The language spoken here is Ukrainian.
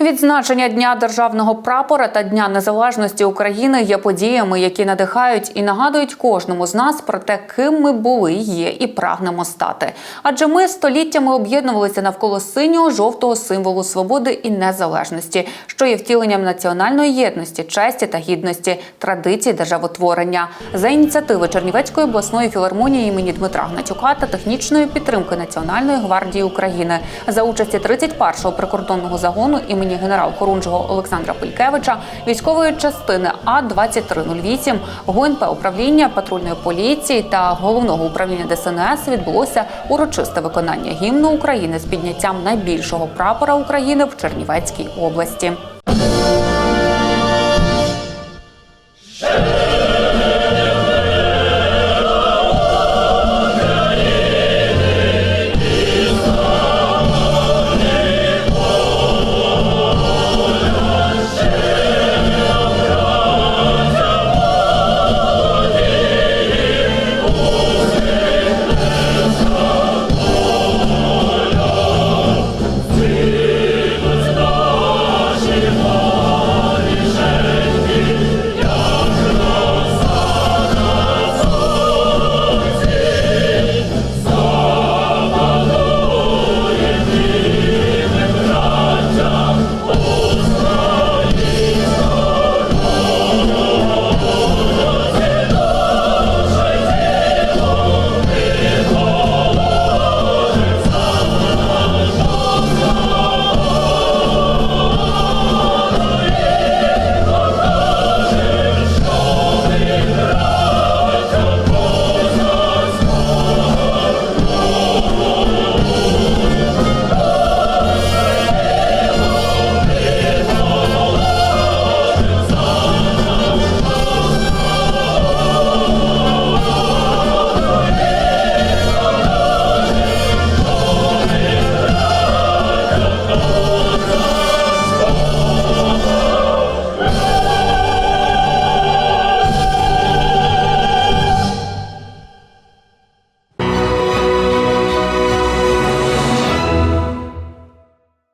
Відзначення Дня державного прапора та Дня Незалежності України є подіями, які надихають і нагадують кожному з нас про те, ким ми були, є і прагнемо стати. Адже ми століттями об'єднувалися навколо синього жовтого символу свободи і незалежності, що є втіленням національної єдності, честі та гідності, традицій державотворення. За ініціативи Чернівецької обласної філармонії імені Дмитра Гнатюка та технічної підтримки Національної гвардії України за участі 31-го прикордонного загону імені генерал-хорунжого Олександра Пилькевича, військової частини А 2308 ГУНП управління патрульної поліції та головного управління ДСНС відбулося урочисте виконання гімну України з підняттям найбільшого прапора України в Чернівецькій області.